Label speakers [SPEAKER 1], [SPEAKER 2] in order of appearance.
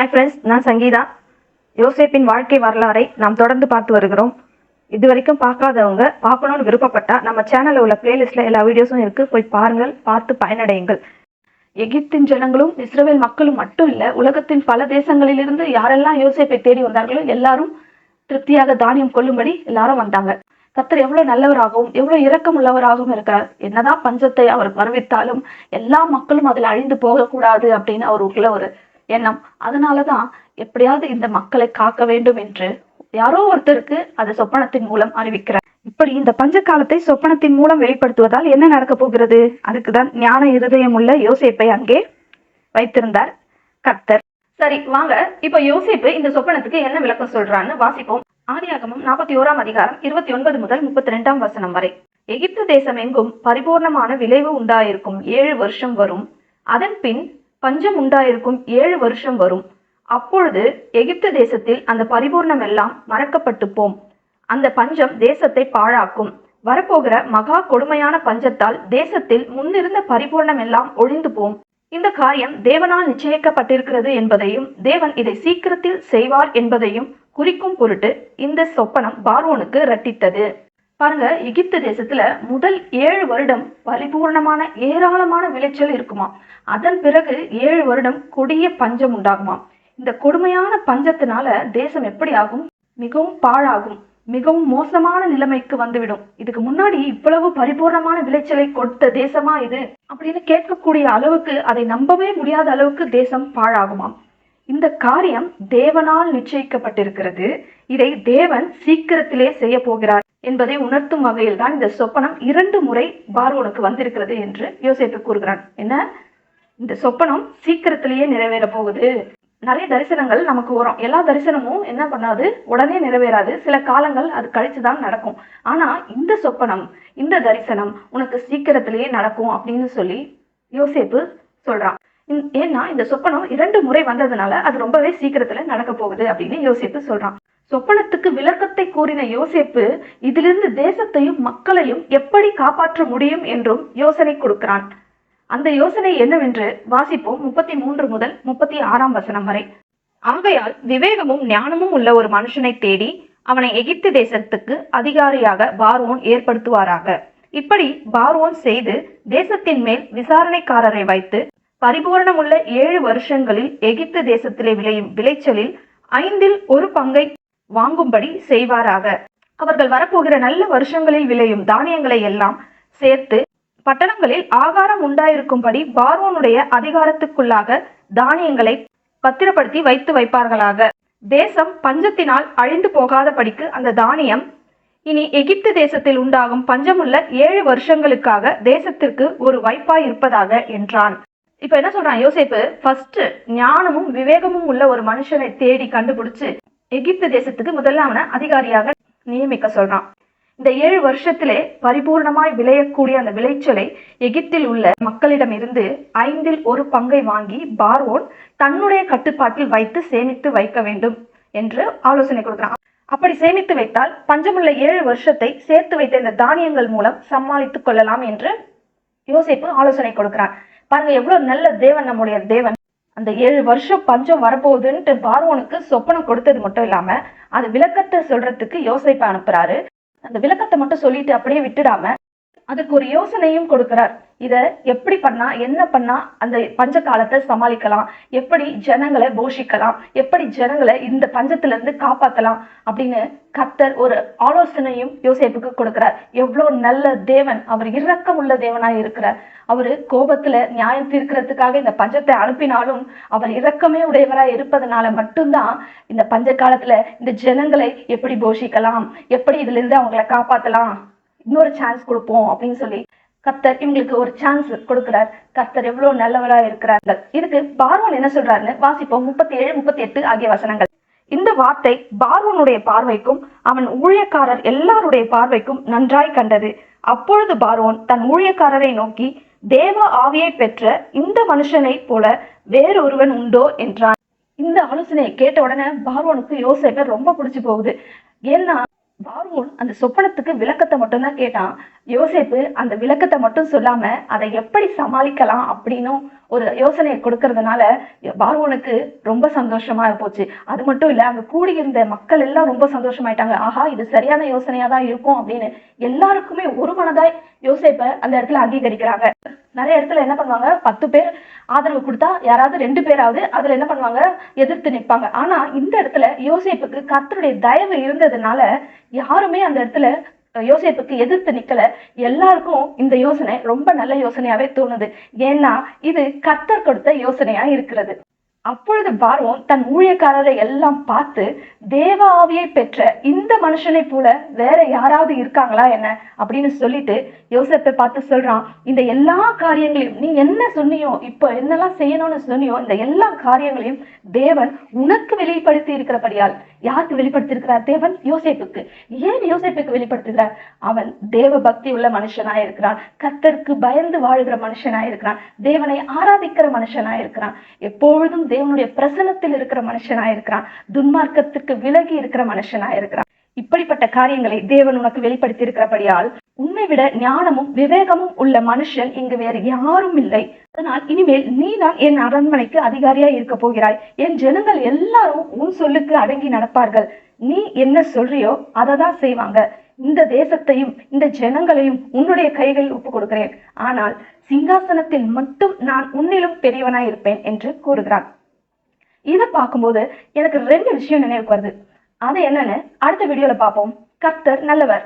[SPEAKER 1] Hi friends நான் சங்கீதா. யோசேப்பின் வாழ்க்கை வரலாறை நாம் தொடர்ந்து பார்த்து வருகிறோம். இது வரைக்கும் பார்க்காதவங்க பார்க்கணும்னு விருப்பப்பட்டா நம்ம சேனல்ல உள்ள பிளேலிஸ்ட்ல எல்லா வீடியோஸும் இருக்கு. போய் பாருங்கள் பார்த்து பயனடையுங்கள். எகிப்தின் ஜனங்களும் இஸ்ரேல் மக்களும் மட்டும் இல்ல உலகத்தின் பல தேசங்களிலிருந்து யாரெல்லாம் யோசேப்பை தேடி வந்தார்களோ எல்லாரும் திருப்தியாக தானியம் கொள்ளும்படி எல்லாரும் வந்தாங்க. கத்தர் எவ்வளவு நல்லவராகவும் எவ்வளவு இரக்கம் உள்ளவராகவும் இருக்கிறார். என்னதான் பஞ்சத்தை அவர் வரவித்தாலும் எல்லா மக்களும் அதில் அழிந்து போகக்கூடாது அப்படின்னு அவருக்குள்ள ஒரு எண்ணம். அதனாலதான் எப்படியாவது இந்த மக்களை காக்க வேண்டும் என்று யாரோ ஒருத்தருக்கு அதை சொப்பனத்தின் மூலம் அறிவிக்கிறார். இப்படி இந்த பஞ்ச காலத்தை சொப்பனத்தின் மூலம் வெளிப்படுத்துவதால் என்ன நடக்க போகிறது? அதுக்குதான் ஞான இருதயம் உள்ள யோசிப்பை அங்கே வைத்திருந்தார் கர்த்தர். சரி வாங்க. இப்ப யோசிப்பு இந்த சொப்பனத்துக்கு என்ன விளக்கம் சொல்றான்னு வாசிப்போம். ஆதியாகமம் நாற்பத்தி ஓராம் அதிகாரம் இருபத்தி ஒன்பது முதல் முப்பத்தி ரெண்டாம் வசனம் வரை. எகிப்து தேசம் எங்கும் பரிபூர்ணமான விளைவு உண்டாயிருக்கும். ஏழு வருஷம் வரும். அதன் பின் பஞ்சம் உண்டாயிருக்கும் ஏழு வருஷம் வரும். அப்பொழுது எகிப்து தேசத்தில் அந்த பரிபூர்ணம் எல்லாம் மறக்கப்பட்டு போம் அந்த பஞ்சம் தேசத்தை பாழாக்கும். வரப்போகிற மகா கொடுமையான பஞ்சத்தால் தேசத்தில் முன்னிருந்த பரிபூர்ணம் எல்லாம் ஒழிந்து போம் இந்த காரியம் தேவனால் நிச்சயிக்கப்பட்டிருக்கிறது என்பதையும் தேவன் இதை சீக்கிரத்தில் செய்வார் என்பதையும் குறிக்கும் பொருட்டு இந்த சொப்பனம் பார்வோனுக்கு ரட்டித்தது. பாருங்க எகிப்து தேசத்துல முதல் ஏழு வருடம் பரிபூர்ணமான ஏராளமான விளைச்சல் இருக்குமா? அதன் பிறகு ஏழு வருடம் கொடிய பஞ்சம் உண்டாகுமா? இந்த கொடுமையான பஞ்சத்தினால தேசம் எப்படி ஆகும்? மிகவும் பாழாகும் மிகவும் மோசமான நிலைமைக்கு வந்துவிடும். இதுக்கு முன்னாடி இவ்வளவு பரிபூர்ணமான விளைச்சலை கொடுத்த தேசமா இது? அப்படின்னு கேட்கக்கூடிய அளவுக்கு அதை நம்பவே முடியாத அளவுக்கு தேசம் பாழாகுமாம் இந்த காரியம் தேவனால் நிச்சயிக்கப்பட்டிருக்கிறது. இதை தேவன் சீக்கிரத்திலே செய்ய போகிறார். என்பதை உணர்த்தும் வகையில் தான் இந்த சொப்பனம் இரண்டு முறை பார்வோனுக்கு வந்திருக்கிறது என்று யோசித்து கூறுகிறான். என்ன? இந்த சொப்பனம் சீக்கிரத்திலேயே நிறைவேற போகுது. நிறைய தரிசனங்கள் நமக்கு வரும். எல்லா தரிசனமும் என்ன பண்ணாது? உடனே நிறைவேறாது. சில காலங்கள் அது கழிச்சு தான் நடக்கும். ஆனா இந்த சொப்பனம் இந்த தரிசனம் உனக்கு சீக்கிரத்திலேயே நடக்கும் அப்படின்னு சொல்லி யோசேப்பு சொல்றான். ஏன்னா இந்த சொப்பனம் இரண்டு முறை வந்ததுனால அது ரொம்பவே சீக்கிரத்துல நடக்க போகுது அப்படின்னு யோசிப்பு சொல்றான். சொப்பனத்துக்கு விளக்கத்தை கூறின யோசேப்பு இதிலிருந்து தேசத்தையும் மக்களையும் எப்படி காப்பாற்ற முடியும்? என்றும் யோசனை கொடுக்கிறான். அந்த யோசனை என்னவென்று வாசிப்போம் முப்பத்தி மூன்று முதல் முப்பத்தி ஆறாம் வசனம் வரை. ஆகையால் விவேகமும் ஞானமும் உள்ள ஒரு மனுஷனை தேடி அவனை எகிப்து தேசத்துக்கு அதிகாரியாக பார்வோன் ஏற்படுத்துவாராக. இப்படி பார்வோன் செய்து தேசத்தின் மேல் விசாரணைக்காரரை வைத்து பரிபூரணமுள்ள ஏழு வருஷங்களில் எகிப்து தேசத்திலே விளையும் விளைச்சலில் ஐந்தில் ஒரு பங்கை வாங்கும்படி செய்வாராக. அவர்கள் வரப்போகிற நல்ல வருஷங்களில் விளையும் தானியங்களை எல்லாம் சேர்த்து பட்டணங்களில் ஆகாரம் உண்டாயிருக்கும்படி பார்வோனுடைய அதிகாரத்துக்குள்ளாக தானியங்களை பத்திரப்படுத்தி வைத்து வைப்பார்களாக. தேசம் பஞ்சத்தினால் அழிந்து போகாதபடிக்கு அந்த தானியம் இனி எகிப்து தேசத்தில் உண்டாகும் பஞ்சமுள்ள ஏழு வருஷங்களுக்காக தேசத்திற்கு ஒரு வாய்ப்பாய் இருப்பதாக என்றான். இப்ப என்ன சொல்றான் யோசிப்பு? ஃபர்ஸ்ட் ஞானமும் விவேகமும் உள்ள ஒரு மனுஷனை தேடி கண்டுபிடிச்சு எகிப்து தேசத்துக்கு முதல்ல அவனை அதிகாரியாக நியமிக்க சொல்றான். இந்த ஏழு வருஷத்திலே பரிபூர்ணமாய் விளையக்கூடிய அந்த விளைச்சலை எகிப்தில் உள்ள மக்களிடம் இருந்து ஐந்தில் ஒரு பங்கை வாங்கி பார்வோன் தன்னுடைய கட்டுப்பாட்டில் வைத்து சேமித்து வைக்க வேண்டும் என்று ஆலோசனை கொடுக்கிறான். அப்படி சேமித்து வைத்தால் பஞ்சமுள்ள ஏழு வருஷத்தை சேர்த்து வைத்த இந்த தானியங்கள் மூலம் சமாளித்துக் கொள்ளலாம் என்று யோசிப்பு ஆலோசனை கொடுக்கிறான். பாருங்க எவ்வளவு நல்ல தேவன் நம்முடைய தேவன். அந்த ஏழு வருஷம் பஞ்சம் வரப்போகுதுன்ட்டு பார்வோனுக்கு சொப்பனம் கொடுத்தது மட்டும் இல்லாம அது விளக்கத்தை சொல்றதுக்கு யோசிப்பை அனுப்புறாரு. அந்த விளக்கத்தை மட்டும் சொல்லிட்டு அப்படியே விட்டுடாம அதுக்கு ஒரு யோசனையும் கொடுக்கிறார். இதை எப்படி பண்ணா என்ன பண்ணா அந்த பஞ்ச காலத்தை சமாளிக்கலாம் எப்படி ஜனங்களை போஷிக்கலாம் எப்படி ஜனங்களை இந்த பஞ்சத்துல இருந்து காப்பாத்தலாம் அப்படின்னு கத்தர் ஒரு ஆலோசனையும் யோசிப்புக்கு கொடுக்கிறார். எவ்வளவு நல்ல தேவன் அவர் இரக்கம் உள்ள தேவனாய் இருக்கிறார். அவரு கோபத்துல நியாயம் தீர்க்கிறதுக்காக இந்த பஞ்சத்தை அனுப்பினாலும் அவர் இரக்கமே உடையவராய் இருப்பதனால மட்டும்தான் இந்த பஞ்ச காலத்துல இந்த ஜனங்களை எப்படி போஷிக்கலாம் எப்படி இதுல இருந்து அவங்களை காப்பாத்தலாம். இன்னொரு சான்ஸ் கொடுப்போம் அப்படின்னு சொல்லி கத்தர் இவங்களுக்கு ஒரு சான்ஸ் கொடுக்கிறார். கத்தர் எவ்வளவு நல்லவரா இருக்கிறார்கள். இதுக்கு பார்வன் என்ன சொல்றாருன்னு வாசிப்போம். முப்பத்தி ஏழு முப்பத்தி எட்டு ஆகிய வசனங்கள். இந்த வார்த்தை பார்வனுடைய பார்வைக்கும் அவன் ஊழியக்காரர் எல்லாருடைய பார்வைக்கும் நன்றாய் கண்டது. அப்பொழுது பார்வோன் தன் ஊழியக்காரரை நோக்கி தேவ ஆவியை பெற்ற இந்த மனுஷனை போல வேறொருவன் உண்டோ என்றான். இந்த ஆலோசனையை கேட்ட உடனே பார்வனுக்கு யோசேப்பை ரொம்ப பிடிச்சு போகுது. ஏன்னா பார்வோன் அந்த சொப்பனத்துக்கு விளக்கத்தை மட்டும்தான் கேட்டான். யோசேப்பு அந்த விளக்கத்தை மட்டும் சொல்லாம அதை எப்படி சமாளிக்கலாம் அப்படின்னும் ஒரு யோசனையை கொடுக்கறதுனால பார்வோனுக்கு ரொம்ப சந்தோஷமா போச்சு. அது மட்டும் இல்ல அங்க கூடியிருந்த மக்கள் எல்லாம் ரொம்ப சந்தோஷமாயிட்டாங்க. ஆஹா இது சரியான யோசனையா தான் இருக்கும் அப்படின்னு எல்லாருக்குமே ஒரு மனதாய் யோசேப்பை அந்த இடத்துல அங்கீகரிக்கிறாங்க. நிறைய இடத்துல என்ன பண்ணுவாங்க? பத்து பேர் ஆதரவு கொடுத்தா யாராவது ரெண்டு பேராவது அதுல என்ன பண்ணுவாங்க? எதிர்த்து நிற்பாங்க. ஆனா இந்த இடத்துல யோசேப்புக்கு கர்த்தருடைய தயவு இருந்ததுனால யாருமே அந்த இடத்துல யோசேப்புக்கு எதிர்த்து நிக்கல. எல்லாருக்கும் இந்த யோசனை ரொம்ப நல்ல யோசனையாவே தோணுது. ஏன்னா இது கர்த்தர் கொடுத்த யோசனையா இருக்கிறது. அப்பொழுது பார்வோன் தன் ஊழியக்காரரை எல்லாம் பார்த்து தேவ ஆவியை பெற்ற இந்த மனுஷனை போல வேற யாராவது இருக்காங்களா என்ன? அப்படின்னு சொல்லிட்டு யோசப்பை பார்த்து சொல்றான் இந்த எல்லா காரியங்களையும் நீ என்ன சொன்னியோ இப்போ என்னெல்லாம் செய்யணும்னு சொன்னியோ இந்த எல்லா காரியங்களையும் தேவன் உனக்கு வெளிப்படுத்தி இருக்கிறபடியால் யாருக்கு வெளிப்படுத்திருக்கிறார் தேவன் யோசேப்புக்கு. ஏன் யோசேப்புக்கு வெளிப்படுத்துகிறார்? அவன் தேவ பக்தி உள்ள மனுஷனாய் இருக்கிறான். கர்த்தருக்கு பயந்து வாழுகிற மனுஷனாய் இருக்கிறான். தேவனை ஆராதிக்கிற மனுஷனாய் இருக்கிறான். எப்பொழுதும் தேவனுடைய பிரசனத்தில் இருக்கிற மனுஷனாய் இருக்கிறான். துன்மார்க்கத்துக்கு விலகி இருக்கிற மனுஷனாய் இருக்கிறான். இப்படிப்பட்ட காரியங்களை தேவன் உனக்கு வெளிப்படுத்தி இருக்கிறபடியால் உன்னை விட ஞானமும் விவேகமும் உள்ள மனுஷன் இங்கு வேறு யாரும் இல்லை. அதனால் இனிமேல் நீதான் என் அரண்மனைக்கு அதிகாரியா இருக்க போகிறாய். என் ஜனங்கள் எல்லாரும் உன் சொல்லுக்கு அடங்கி நடப்பார்கள். நீ என்ன சொல்றியோ அதை தான் செய்வாங்க. இந்த தேசத்தையும் இந்த ஜனங்களையும் உன்னுடைய கைகளில் ஒப்பு கொடுக்கிறேன். ஆனால் சிங்காசனத்தில் மட்டும் நான் உன்னிலும் பெரியவனாய் இருப்பேன் என்று கூறுகிறான். இதை பார்க்கும்போது எனக்கு ரெண்டு விஷயம் நினைவுக்கு வருது. அது என்னன்னு அடுத்த வீடியோல பார்ப்போம். கர்த்தர் நல்லவர்.